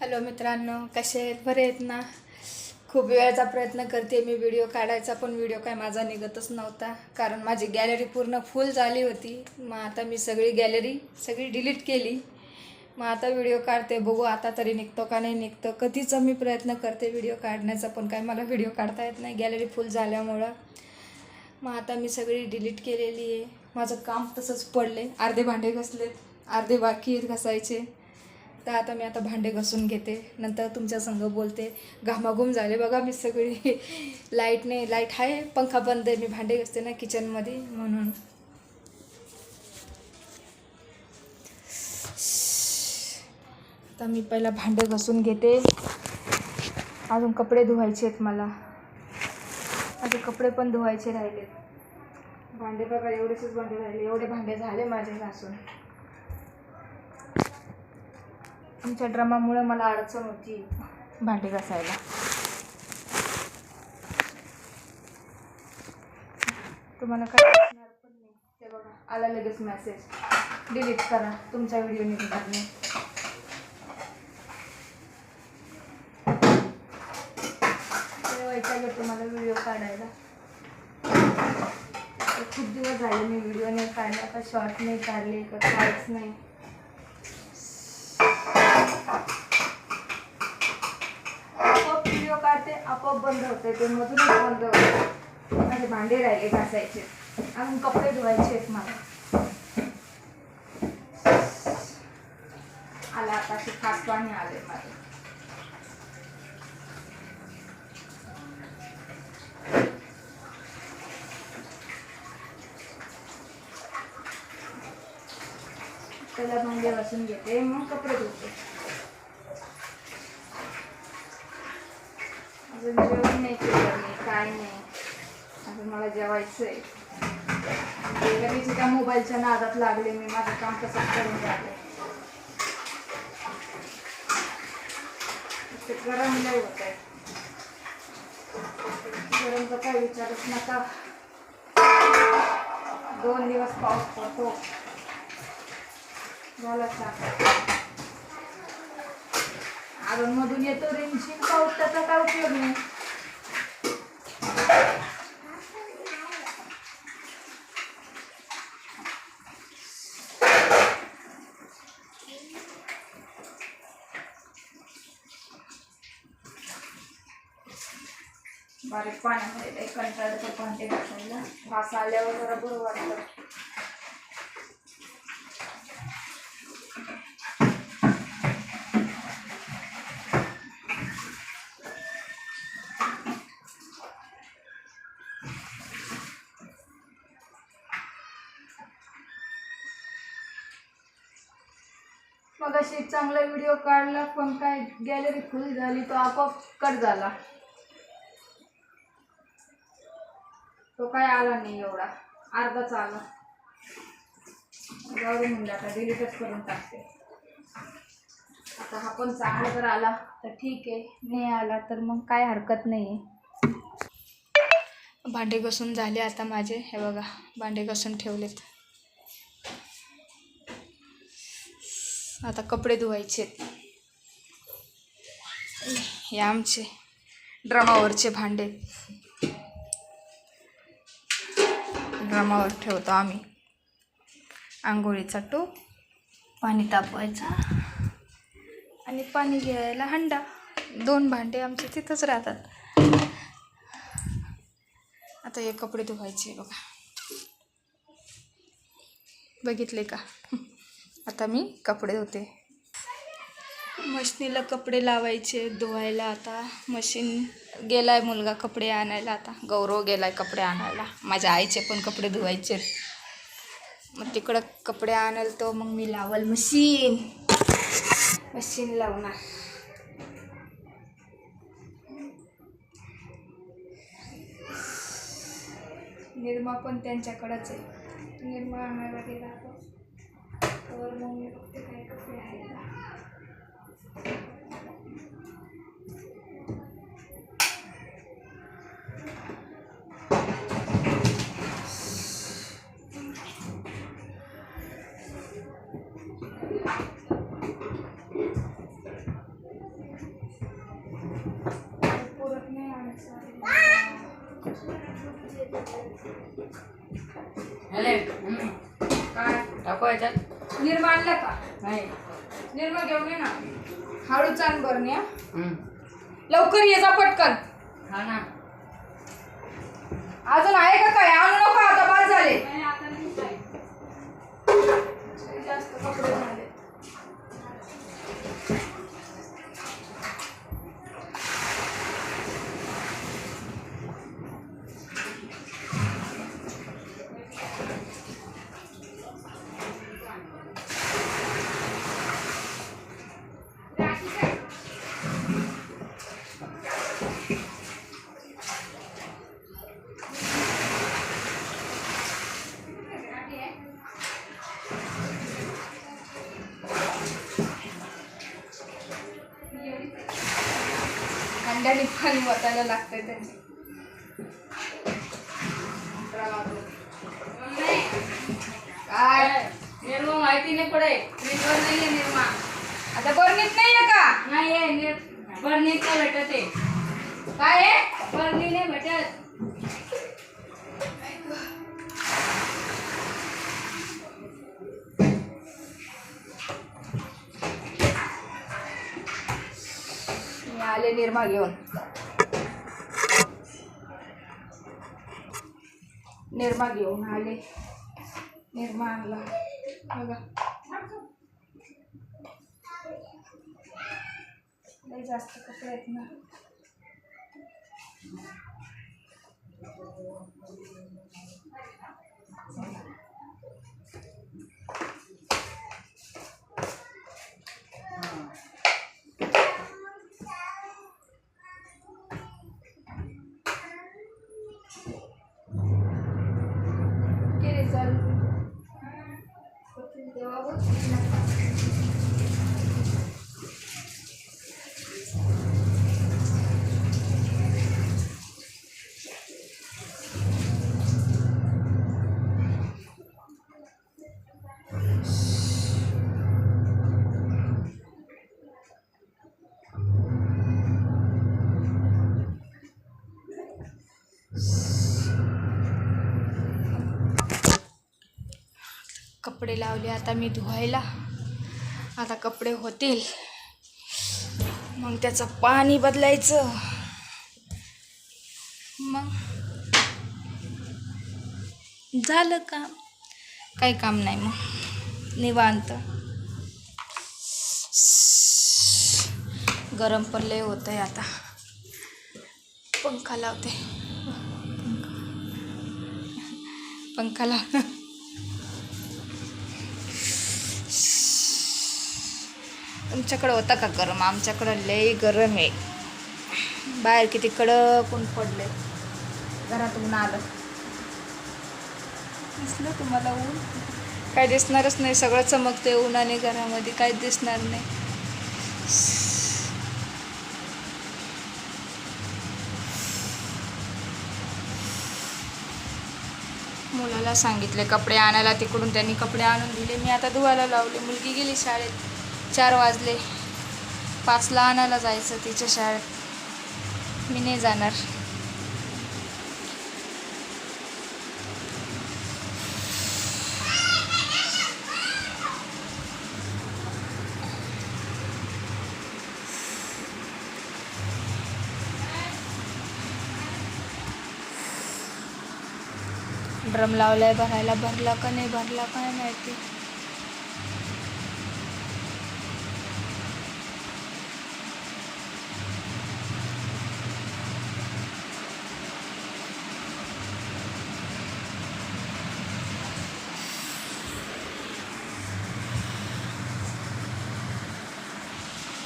Hello मित्रांनो कसे आहेत? बरे आहेत ना? खूप वेळाचा प्रयत्न करते मी व्हिडिओ काढायचा पण व्हिडिओ काय माझा निघतच नव्हता. कारण माझी गॅलरी पूर्ण फुल झाली होती. मग आता मी सगळी गॅलरी सगळी डिलीट केली. मग आता व्हिडिओ काढते बघू आता तरी निघतो का नाही निघतो. कधीच मी प्रयत्न करते व्हिडिओ काढण्याचा पण काय मला व्हिडिओ काढता येत नाही गॅलरी फुल झाल्यामुळं. मग आता मी सगळी डिलीट केलेली आहे. माझं काम तसंच पडले अर्धे भांडे घसलेत. अर्धे बाकी आहेत घसायचे. तर आता मी आता भांडे घासून घेते. नंतर तुमच्या संग बोलते. घामाघूम झाले बघा मी सगळी. लाइट नाही लाइट आहे. पंखा बंद आहे. मी भांडे घासते ना किचनमध्ये म्हणून. आता मी पहिला भांडे घासून घेते. अजून कपडे धुवायचे आहेत मला. माझे कपडे पण धुवायचे राहिले. भांडे बघा एवढेच भांडे राहिले. एवढे भांडे झाले माझे घासून. आमच्या ड्रमामुळे मला अडचण होती. भांडी घासायला. तुम्हाला काय दिसणार पण नाही. ते बघा आला लगेच मेसेज डिलीट करा. तुमचा व्हिडिओ निघणार नाही. ते वैताग मला व्हिडिओ काढायला? खूप दिवस झाले मी व्हिडिओ नाही काढला. आता शॉर्ट नाही काढले का काहीच नाही. आपोआप व्हिडिओ काढते आपोआप बंद होते ते मधूनच बंद होते. माझे भांडे राहिले घासायचे. अजून कपडे धुवायचे आहेत मला. आला आता ते खास पाणी आले माझे. त्याला भांडे वाचून घेते मग कपडे धुते. अजून जेवण नाही केलं मी काय नाही. अजून मला जेवायचं आहे मी त्या मोबाईलच्या नादात लागले मी माझं काम कसं करून जाते ते गरम लय होत आहे गरमचा काय विचारच नका. दोन दिवस पाऊस पडतो. झाला साखर मधून येतो रिमझिम पाऊस त्याचा काय उपयोग नाही बारीक पाण्यामध्ये काही कंटाळा येतो भांडे घासायला. घास आल्यावर जरा बरं वाटतं. मग अशी चांगला व्हिडिओ काढला पण काय गॅलरी फुल झाली तो आपोआप कट झाला. तो काय आला नाही एवढा. अर्धाच आला. जाऊन म्हणजे आता डिलीटच करून टाकते. आता हा पण चांगला जर आला तर ठीक आहे. नाही आला तर मग काय हरकत नाही आहे भांडे घसून झाले आता माझे. हे बघा भांडे घसून ठेवलेत. आता कपडे धुवायचे. हे आमचे ड्रमावरचे भांडे. ड्रमावर ठेवतो आम्ही. आंघोळीचा टोप पाणी तापवायचा आणि पाणी घ्यायला हंडा. दोन भांडे आमचे तिथंच राहतात. आता हे कपडे धुवायचे बघा. बघितले का? आता मी कपडे धुते. मशनीला कपडे लावायचे धुवायला आता. मशीन गेलाय मुलगा कपडे आणायला आता. गौरव गेलाय कपडे आणायला. माझ्या आईचे पण कपडे धुवायचे. मग तिकडं कपडे आणाल तो मग मी लावल मशीन. मशीन लावणार. निर्मा पण त्यांच्याकडंच आहे. निर्मा आणायला गेला तर मग मी बघते काय कपडे आहेत. काय? टाकू याच्यात. निर्मा आणला का? नाही. निर्मा घेऊन ये ना. हळू चाल बरं या. हम्म. लवकर ये जा पटकन. हा ना. अजून आहे का काय? आणू नको आता बाद झाले. जास्त कपडे पाणी वतायला लागतंय त्यांचे. काय? निर्मा माहिती नाही पडे फ्रीजवर नाही आहे निर्मा आता बरणीत नाहीये का? नाही आहे निर बरणी नाही भेटत आहे. काय आहे? बरणी नाही भेटत. आले निर्मा घेऊन. निर्मा घेऊन आले. निर्मा आणला. बघा. लई जास्त कपडे आहेत ना. चला कपडे लावले आता मी धुवायला. आता कपडे होतील. मग त्याचं पाणी बदलायचं. मग झालं काम. काही काम नाही मग. निवांत. गरम पण लय होत आहे आता. पंखा लावते. पंखा लाव. तुमच्याकडं होता का गरम? आमच्याकडं लय गरम आहे. बाहेर किती कडक ऊन पडले घरात ऊन आलं. दिसलं तुम्हाला ऊन? काय दिसणारच नाही. सगळं चमकते उन्हाने घरामध्ये. काहीच दिसणार नाही. मुलाला सांगितले कपडे आणायला तिकडून त्यांनी कपडे आणून दिले. मी आता धुवायला लावले. मुलगी गेली शाळेत. चार वाजले. पाचला आणायला जायचं तिच्या शाळेत. मी नाही जाणार. ड्रम लावलाय भरायला. भरला का नाही? भरला काय माहिती?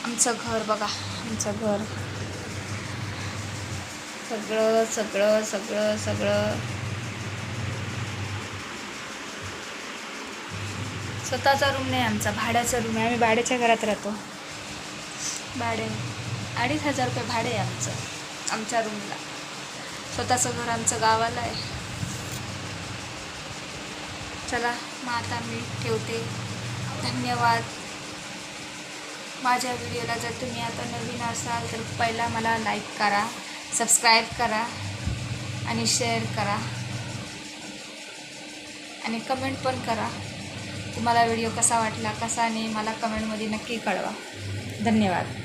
आमचं घर बघा. आमचं घर. सगळं सगळं सगळं सगळं. स्वतःचा रूम नाही आमचा भाड्याचा रूम आहे. आम्ही भाड्याच्या घरात राहतो. भाडे अडीच हजार रुपये भाडे आहे आमचं आमच्या रूमला. स्वतःचं घर आमचं गावाला आहे. चला मग आता मी ठेवते. धन्यवाद. माझ्या व्हिडिओला जर तुम्ही आता नवीन असाल तर पहिला मला लाईक करा सबस्क्राईब करा आणि शेअर करा. आणि कमेंट पण करा. तुम्हाला व्हिडिओ कसा वाटला कसा नाही मला कमेंटमध्ये नक्की कळवा. धन्यवाद.